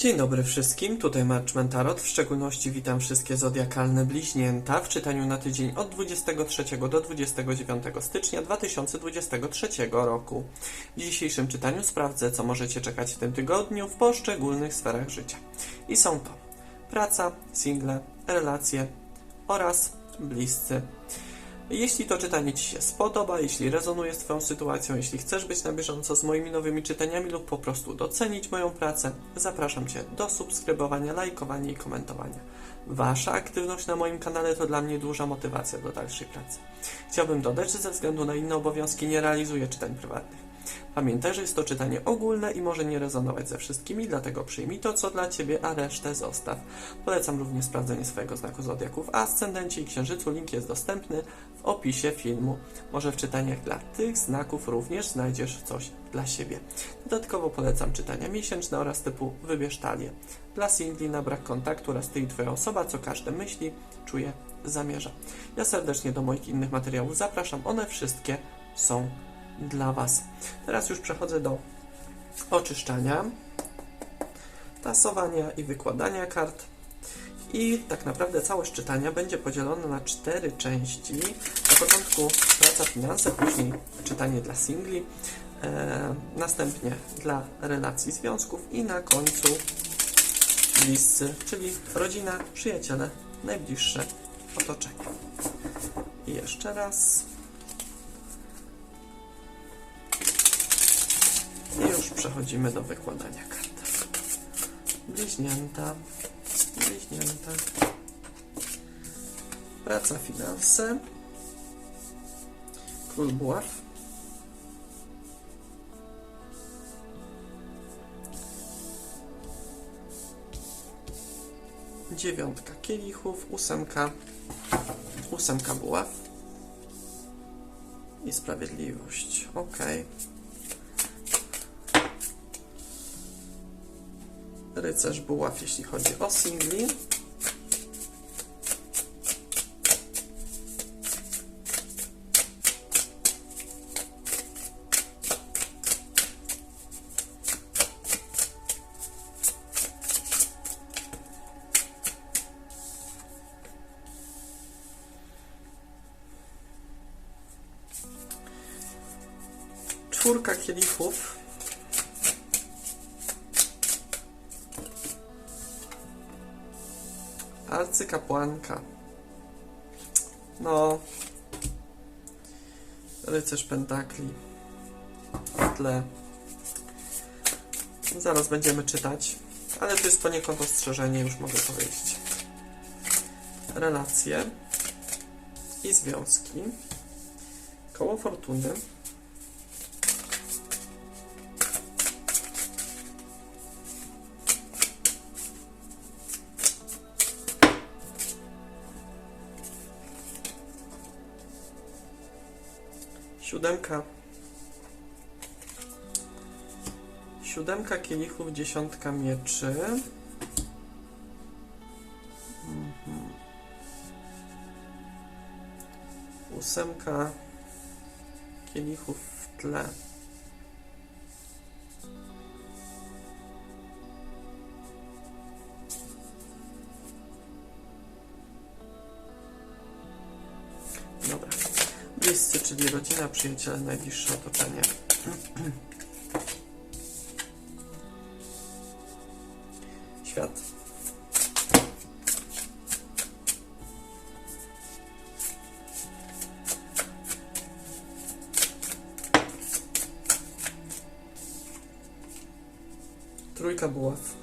Dzień dobry wszystkim, tutaj Marchman Tarot. W szczególności witam wszystkie zodiakalne bliźnięta w czytaniu na tydzień od 23 do 29 stycznia 2023 roku. W dzisiejszym czytaniu sprawdzę, co możecie czekać w tym tygodniu w poszczególnych sferach życia. I są to praca, single, relacje oraz bliscy. Jeśli to czytanie Ci się spodoba, jeśli rezonuje z Twoją sytuacją, jeśli chcesz być na bieżąco z moimi nowymi czytaniami lub po prostu docenić moją pracę, zapraszam Cię do subskrybowania, lajkowania i komentowania. Wasza aktywność na moim kanale to dla mnie duża motywacja do dalszej pracy. Chciałbym dodać, że ze względu na inne obowiązki nie realizuję czytań prywatnych. Pamiętaj, że jest to czytanie ogólne i może nie rezonować ze wszystkimi, dlatego przyjmij to, co dla Ciebie, a resztę zostaw. Polecam również sprawdzenie swojego znaku zodiaku w Ascendencie i Księżycu. Link jest dostępny w opisie filmu. Może w czytaniach dla tych znaków również znajdziesz coś dla siebie. Dodatkowo polecam czytania miesięczne oraz typu Wybierz talię. Dla singli na brak kontaktu oraz Ty i Twoja osoba, co każdy myśli, czuje, zamierza. Ja serdecznie do moich innych materiałów zapraszam. One wszystkie są dla Was. Teraz już przechodzę do oczyszczania, tasowania i wykładania kart. I tak naprawdę całość czytania będzie podzielone na cztery części. Na początku praca, finanse, później czytanie dla singli, e, następnie dla relacji, związków i na końcu bliscy, czyli rodzina, przyjaciele, najbliższe otoczenie. I jeszcze raz. I już przechodzimy do wykładania kart. Bliźnięta, bliźnięta. Praca, finanse. Król buław. Dziewiątka kielichów, ósemka, ósemka buław i sprawiedliwość. Okej. Rycerz buław, jeśli chodzi o singli. Czwórka kielichów. Arcykapłanka. No. Rycerz Pentakli. W tle. Zaraz będziemy czytać. Ale to jest poniekąd ostrzeżenie, już mogę powiedzieć. Relacje i związki. Koło fortuny. Siódemka. Siódemka kielichów, dziesiątka mieczy. Mhm. Ósemka kielichów w tle. Bliscy, czyli rodzina, przyjaciele, najbliższe otoczenie. Świat. Trójka buław.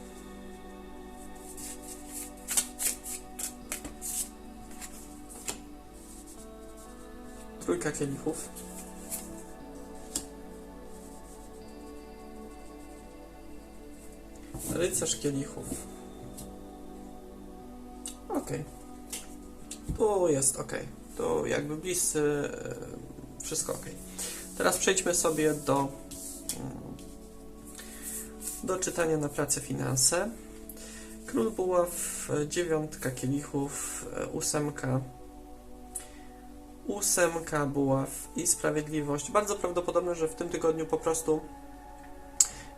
Trójka kielichów. Rycerz kielichów. Ok. Tu jest ok. Tu jakby bliscy. e, Wszystko ok. Teraz przejdźmy sobie do mm, do czytania na pracę finanse. Król buław, e, dziewiątka kielichów, e, ósemka ósemka buław i sprawiedliwość. Bardzo prawdopodobne, że w tym tygodniu po prostu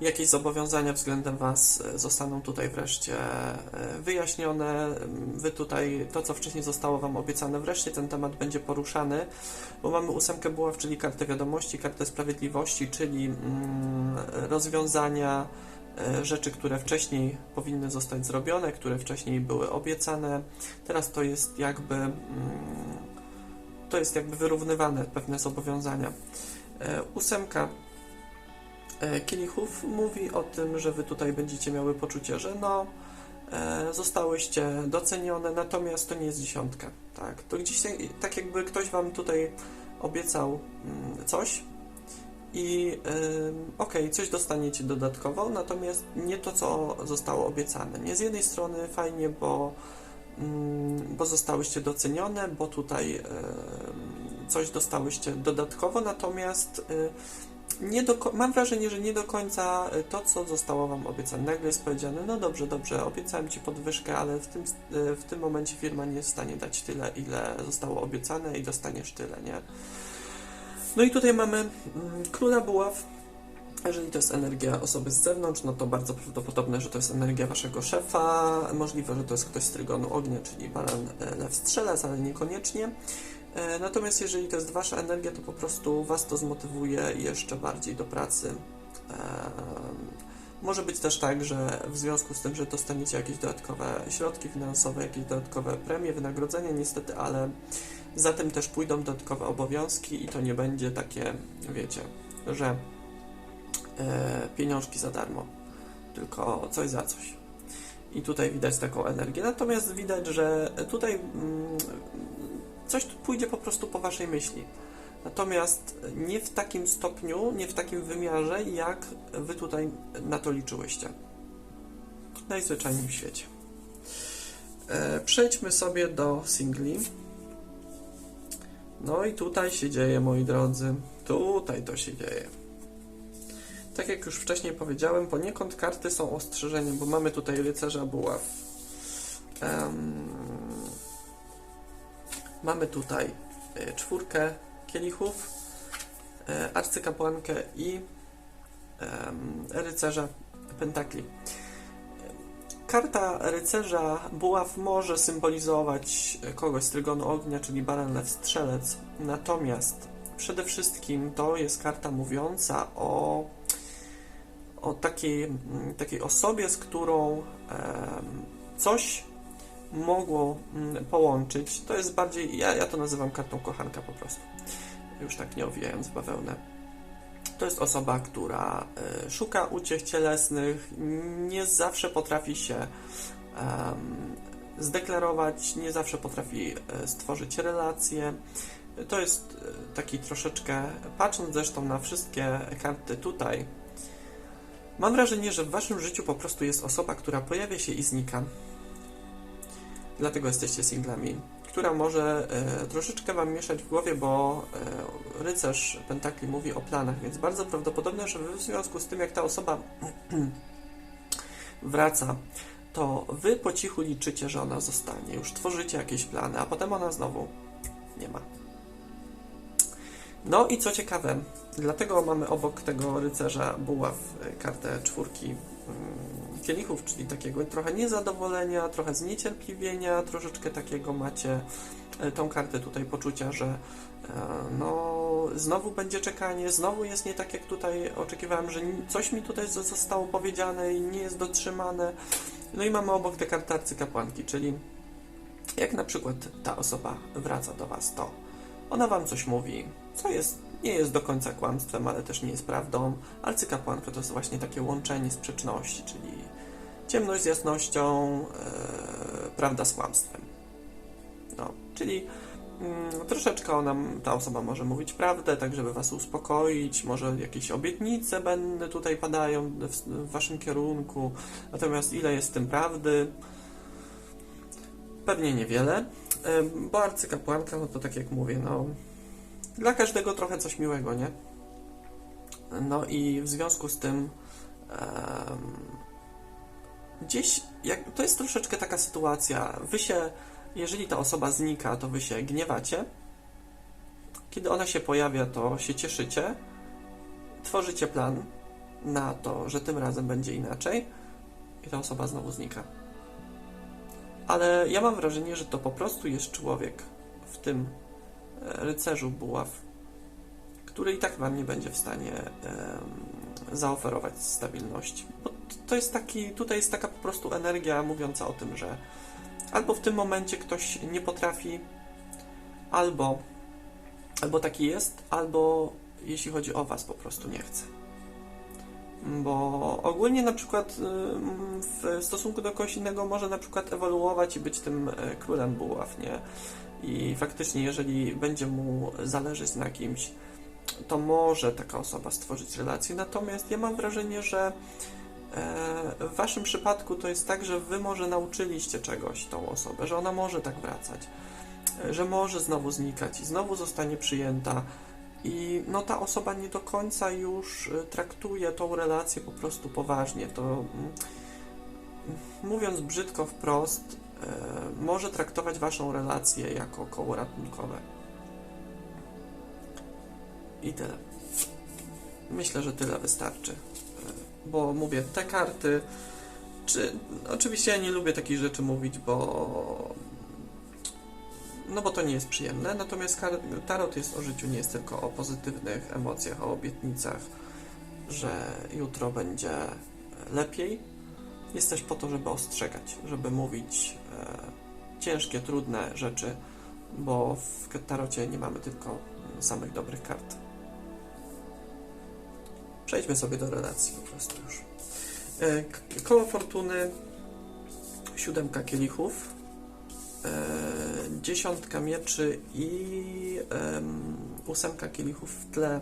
jakieś zobowiązania względem Was e, zostaną tutaj wreszcie e, wyjaśnione. Wy tutaj, to co wcześniej zostało Wam obiecane, wreszcie ten temat będzie poruszany, bo mamy ósemkę buław, czyli kartę wiadomości, kartę sprawiedliwości, czyli mm, rozwiązania e, rzeczy, które wcześniej powinny zostać zrobione, które wcześniej były obiecane. Teraz to jest jakby mm, to jest jakby wyrównywane pewne zobowiązania. E, Ósemka e, kielichów mówi o tym, że wy tutaj będziecie miały poczucie, że no e, zostałyście docenione, natomiast to nie jest dziesiątka, tak? To gdzieś tak- tak jakby ktoś wam tutaj obiecał mm, coś i okej, coś dostaniecie dodatkowo, natomiast nie to, co zostało obiecane. Nie z jednej strony fajnie, bo bo zostałyście docenione, bo tutaj em, coś dostałyście dodatkowo, natomiast y, nie do, mam wrażenie, że nie do końca y, to, co zostało Wam obiecane. Nagle jest powiedziane, no dobrze, dobrze, obiecałem Ci podwyżkę, ale w tym, w tym momencie firma nie jest w stanie dać tyle, ile zostało obiecane i dostaniesz tyle, nie? No i tutaj mamy mm, króla buław. Jeżeli to jest energia osoby z zewnątrz, no to bardzo prawdopodobne, że to jest energia waszego szefa. Możliwe, że to jest ktoś z trygonu ognia, czyli baran, e, lew, strzelec, ale niekoniecznie. E, Natomiast jeżeli to jest wasza energia, to po prostu was to zmotywuje jeszcze bardziej do pracy. Em, Może być też tak, że w związku z tym, że dostaniecie jakieś dodatkowe środki finansowe, jakieś dodatkowe premie, wynagrodzenia, niestety, ale za tym też pójdą dodatkowe obowiązki i to nie będzie takie, wiecie, że e, pieniążki za darmo, tylko coś za coś. I tutaj widać taką energię. Natomiast widać, że tutaj mm, coś pójdzie po prostu po waszej myśli. Natomiast nie w takim stopniu, nie w takim wymiarze, jak wy tutaj na to liczyłyście. Najzwyczajniej w świecie. E, przejdźmy sobie do singli. No i tutaj się dzieje, moi drodzy. Tutaj to się dzieje. Tak jak już wcześniej powiedziałem, poniekąd karty są ostrzeżeniem, bo mamy tutaj rycerza buław. Em, mamy tutaj e, czwórkę kielichów, e, arcykapłankę i em, rycerza pentakli. Karta rycerza buław może symbolizować kogoś z trygonu ognia, czyli baran, lew, strzelec. Natomiast przede wszystkim to jest karta mówiąca o, o takiej, mm, takiej osobie, z którą coś mogło mm, połączyć. To jest bardziej, ja, ja to nazywam kartą kochanka po prostu. Już tak nie owijając bawełnę. To jest osoba, która e, szuka uciech cielesnych, nie zawsze potrafi się zdeklarować, nie zawsze potrafi e, stworzyć relacje. To jest e, taki troszeczkę, patrząc zresztą na wszystkie karty tutaj, mam wrażenie, że w waszym życiu po prostu jest osoba, która pojawia się i znika. Dlatego jesteście singlami, która może e, troszeczkę wam mieszać w głowie, bo e, rycerz Pentakli mówi o planach, więc bardzo prawdopodobne, że w związku z tym, jak ta osoba wraca, to wy po cichu liczycie, że ona zostanie, już tworzycie jakieś plany, a potem ona znowu nie ma. No i co ciekawe, dlatego mamy obok tego rycerza buław e, kartę czwórki mm, kielichów, czyli takiego trochę niezadowolenia, trochę zniecierpliwienia, troszeczkę takiego macie e, tą kartę tutaj poczucia, że e, no znowu będzie czekanie, znowu jest nie tak jak tutaj oczekiwałem, że coś mi tutaj zo- zostało powiedziane i nie jest dotrzymane. No i mamy obok te karty arcykapłanki, czyli jak na przykład ta osoba wraca do Was, to ona Wam coś mówi, co jest, nie jest do końca kłamstwem, ale też nie jest prawdą. Arcykapłanka to jest właśnie takie łączenie sprzeczności, czyli ciemność z jasnością, e, prawda z kłamstwem. No, czyli mm, troszeczkę ona, ta osoba może mówić prawdę, tak żeby Was uspokoić, może jakieś obietnice będą tutaj padają w, w Waszym kierunku, natomiast ile jest w tym prawdy? Pewnie niewiele, Em, bo arcykapłanka, no to tak jak mówię, no dla każdego trochę coś miłego, nie? No i w związku z tym em, gdzieś, jak, to jest troszeczkę taka sytuacja, wy się, jeżeli ta osoba znika, to wy się gniewacie, kiedy ona się pojawia, to się cieszycie, tworzycie plan, na to, że tym razem będzie inaczej i ta osoba znowu znika. Ale ja mam wrażenie, że to po prostu jest człowiek w tym rycerzu buław, który i tak wam nie będzie w stanie zaoferować stabilności. Bo to jest taki, tutaj jest taka po prostu energia mówiąca o tym, że albo w tym momencie ktoś nie potrafi, albo, albo taki jest, albo jeśli chodzi o was, po prostu nie chce. Bo ogólnie na przykład w stosunku do kogoś innego może na przykład ewoluować i być tym e, królem buław, nie? I faktycznie, jeżeli będzie mu zależeć na kimś, to może taka osoba stworzyć relację. Natomiast ja mam wrażenie, że e, w waszym przypadku to jest tak, że wy może nauczyliście czegoś tą osobę, że ona może tak wracać, e, że może znowu znikać i znowu zostanie przyjęta. I no ta osoba nie do końca już e, traktuje tą relację po prostu poważnie. To mm, mówiąc brzydko wprost, może traktować waszą relację jako koło ratunkowe. I tyle. Myślę, że tyle wystarczy. E, Bo mówię, te karty. Czy. Oczywiście ja nie lubię takich rzeczy mówić, bo. No bo to nie jest przyjemne. Natomiast tarot jest o życiu, nie jest tylko o pozytywnych emocjach, o obietnicach, że jutro będzie lepiej. Jest też po to, żeby ostrzegać, żeby mówić e, ciężkie, trudne rzeczy, bo w tarocie nie mamy tylko samych dobrych kart. Przejdźmy sobie do relacji po prostu już. E, Koło fortuny, siódemka kielichów, e, dziesiątka mieczy i em, ósemka kielichów w tle.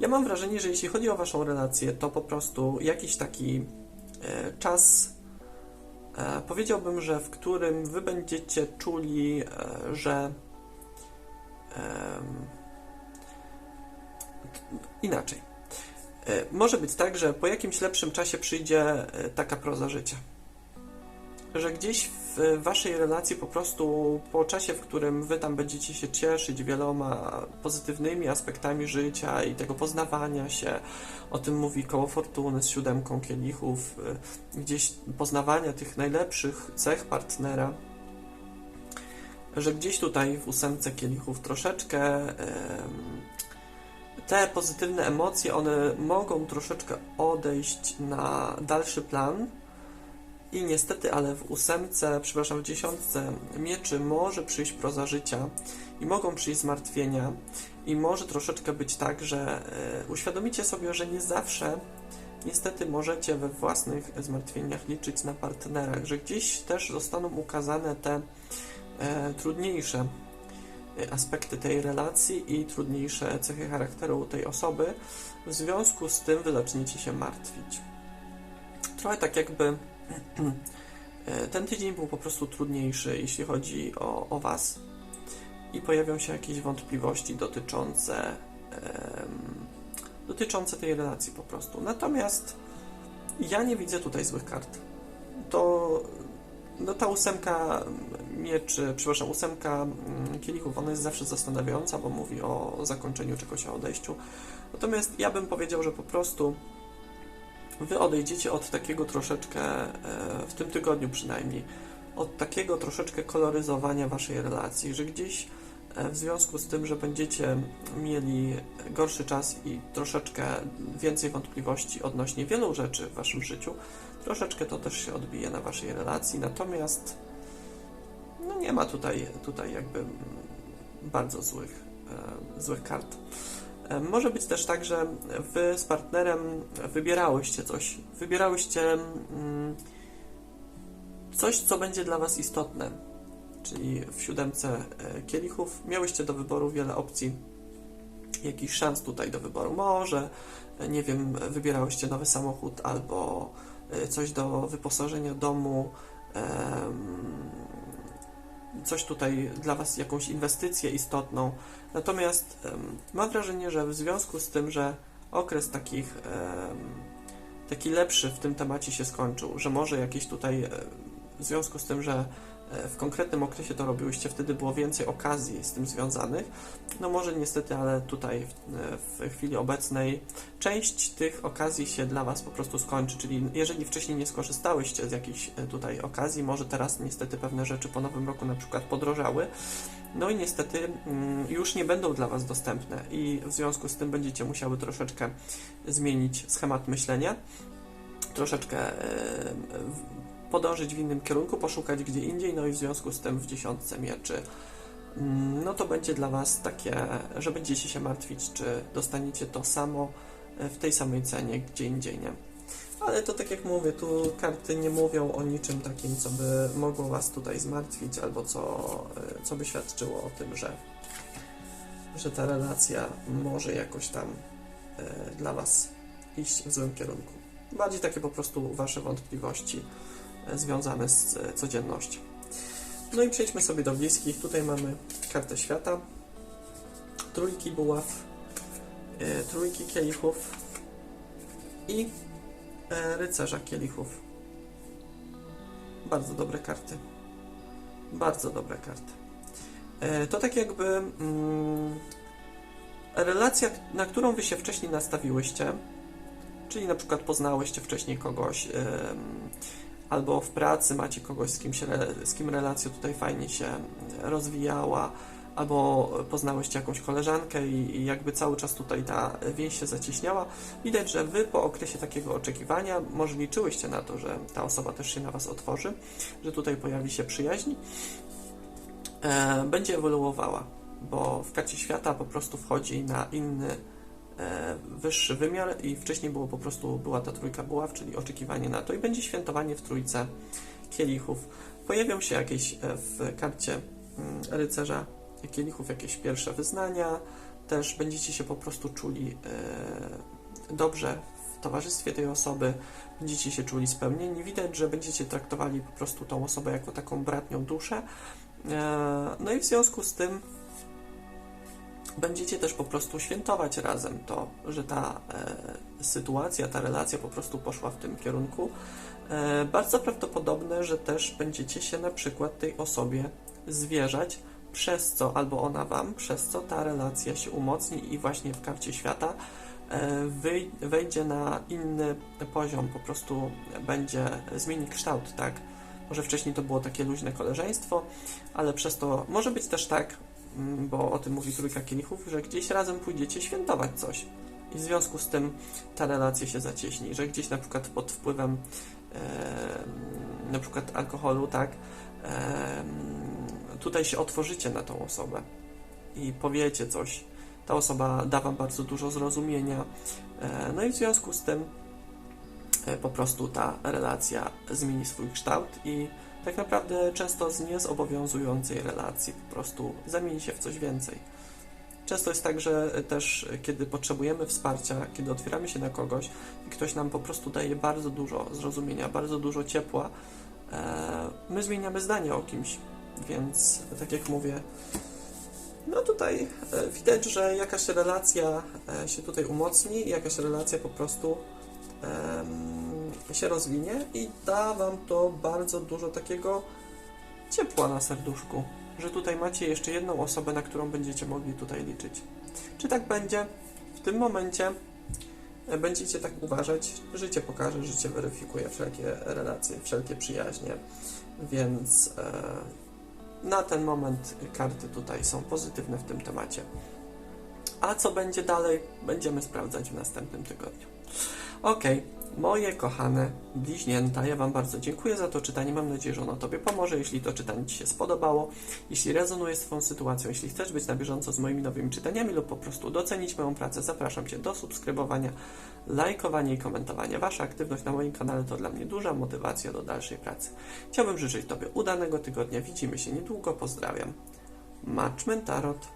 Ja mam wrażenie, że jeśli chodzi o Waszą relację, to po prostu jakiś taki czas, e, powiedziałbym, że w którym Wy będziecie czuli, e, że inaczej. E, Może być tak, że po jakimś lepszym czasie przyjdzie e, taka proza życia. Że gdzieś w waszej relacji po prostu po czasie, w którym wy tam będziecie się cieszyć wieloma pozytywnymi aspektami życia i tego poznawania się, o tym mówi koło fortuny z siódemką kielichów, e, gdzieś poznawania tych najlepszych cech partnera, że gdzieś tutaj w ósemce kielichów troszeczkę te pozytywne emocje, one mogą troszeczkę odejść na dalszy plan i niestety, ale w ósemce, przepraszam, w dziesiątce mieczy może przyjść proza życia i mogą przyjść zmartwienia i może troszeczkę być tak, że e, uświadomicie sobie, że nie zawsze niestety możecie we własnych zmartwieniach liczyć na partnerach, że gdzieś też zostaną ukazane te e, trudniejsze e, aspekty tej relacji i trudniejsze cechy charakteru tej osoby. W związku z tym wy zaczniecie się martwić. Trochę tak jakby ten tydzień był po prostu trudniejszy, jeśli chodzi o, o Was i pojawią się jakieś wątpliwości dotyczące em, dotyczące tej relacji po prostu. Natomiast ja nie widzę tutaj złych kart. To no ta ósemka mieczy, przepraszam, ósemka mm, kielichów, ona jest zawsze zastanawiająca, bo mówi o zakończeniu czegoś, o odejściu. Natomiast ja bym powiedział, że po prostu wy odejdziecie od takiego troszeczkę, e, w tym tygodniu przynajmniej, od takiego troszeczkę koloryzowania waszej relacji, że gdzieś e, w związku z tym, że będziecie mieli gorszy czas i troszeczkę więcej wątpliwości odnośnie wielu rzeczy w waszym życiu, troszeczkę to też się odbije na waszej relacji, natomiast no nie ma tutaj, tutaj jakby bardzo złych, e, złych kart. Może być też tak, że wy z partnerem wybierałyście coś, wybierałyście mm, coś, co będzie dla was istotne, czyli w siódemce e, kielichów. Miałyście do wyboru wiele opcji, jakichś szans tutaj do wyboru. Może, e, nie wiem, wybierałyście nowy samochód albo e, coś do wyposażenia domu, em, coś tutaj dla Was, jakąś inwestycję istotną. Natomiast mam wrażenie, że w związku z tym, że okres takich, taki lepszy w tym temacie się skończył, że może jakieś tutaj, e, w związku z tym, że w konkretnym okresie to robiłyście, wtedy było więcej okazji z tym związanych. No może niestety, ale tutaj w, chwili obecnej część tych okazji się dla Was po prostu skończy, czyli jeżeli wcześniej nie skorzystałyście z jakiejś e, tutaj okazji, może teraz niestety pewne rzeczy po nowym roku na przykład podrożały, no i niestety mm, już nie będą dla Was dostępne i w związku z tym będziecie musiały troszeczkę zmienić schemat myślenia, troszeczkę e, podążyć w innym kierunku, poszukać gdzie indziej, no i w związku z tym w dziesiątce mieczy mm, no to będzie dla Was takie, że będziecie się martwić, czy dostaniecie to samo e, w tej samej cenie gdzie indziej, nie? Ale to tak jak mówię, tu karty nie mówią o niczym takim, co by mogło Was tutaj zmartwić, albo co, e, co by świadczyło o tym, że, że ta relacja może jakoś tam e, dla Was iść w złym kierunku. Bardziej takie po prostu Wasze wątpliwości związane z e, codziennością. No i przejdźmy sobie do bliskich. Tutaj mamy kartę świata, trójki buław, e, trójki kielichów i e, rycerza kielichów. Bardzo dobre karty. Bardzo dobre karty. To tak jakby mm, relacja, na którą wy się wcześniej nastawiłyście, czyli na przykład poznałyście wcześniej kogoś, em, albo w pracy macie kogoś, z kim, się, z kim relacja tutaj fajnie się rozwijała, albo poznałyście jakąś koleżankę i, i jakby cały czas tutaj ta więź się zacieśniała. Widać, że wy po okresie takiego oczekiwania może liczyłyście na to, że ta osoba też się na was otworzy, że tutaj pojawi się przyjaźń, e, będzie ewoluowała, bo w karcie świata po prostu wchodzi na inny wyższy wymiar i wcześniej było po prostu, była ta trójka buław, czyli oczekiwanie na to i będzie świętowanie w trójce kielichów. Pojawią się jakieś e, w karcie mm, rycerza kielichów jakieś pierwsze wyznania, też będziecie się po prostu czuli e, dobrze w towarzystwie tej osoby, będziecie się czuli spełnieni. Widać, że będziecie traktowali po prostu tą osobę jako taką bratnią duszę. E, no i w związku z tym będziecie też po prostu świętować razem to, że ta e, sytuacja, ta relacja po prostu poszła w tym kierunku. E, bardzo prawdopodobne, że też będziecie się na przykład tej osobie zwierzać, przez co albo ona wam, przez co ta relacja się umocni i właśnie w karcie świata e, wejdzie na inny poziom, po prostu będzie, zmieni kształt, tak? Może wcześniej to było takie luźne koleżeństwo, ale przez to może być też tak, bo o tym mówi trójka kielichów, że gdzieś razem pójdziecie świętować coś. I w związku z tym ta relacja się zacieśni, że gdzieś na przykład pod wpływem e, na przykład alkoholu, tak, e, tutaj się otworzycie na tą osobę i powiecie coś. Ta osoba da wam bardzo dużo zrozumienia. E, no i w związku z tym e, po prostu ta relacja zmieni swój kształt i tak naprawdę często z niezobowiązującej relacji po prostu zamieni się w coś więcej. Często jest tak, że też kiedy potrzebujemy wsparcia, kiedy otwieramy się na kogoś i ktoś nam po prostu daje bardzo dużo zrozumienia, bardzo dużo ciepła, e, my zmieniamy zdanie o kimś. Więc tak jak mówię, no tutaj e, widać, że jakaś relacja e, się tutaj umocni, jakaś relacja po prostu się rozwinie i da Wam to bardzo dużo takiego ciepła na serduszku, że tutaj macie jeszcze jedną osobę, na którą będziecie mogli tutaj liczyć. Czy tak będzie? W tym momencie e, będziecie tak uważać, życie pokaże, życie weryfikuje wszelkie relacje, wszelkie przyjaźnie, więc e, na ten moment karty tutaj są pozytywne w tym temacie. A co będzie dalej, będziemy sprawdzać w następnym tygodniu. Ok, moje kochane bliźnięta, ja Wam bardzo dziękuję za to czytanie. Mam nadzieję, że ono Tobie pomoże, jeśli to czytanie Ci się spodobało, jeśli rezonuje z Twoją sytuacją, jeśli chcesz być na bieżąco z moimi nowymi czytaniami lub po prostu docenić moją pracę, zapraszam Cię do subskrybowania, lajkowania i komentowania. Wasza aktywność na moim kanale to dla mnie duża motywacja do dalszej pracy. Chciałbym życzyć Tobie udanego tygodnia. Widzimy się niedługo. Pozdrawiam. Matchman Tarot.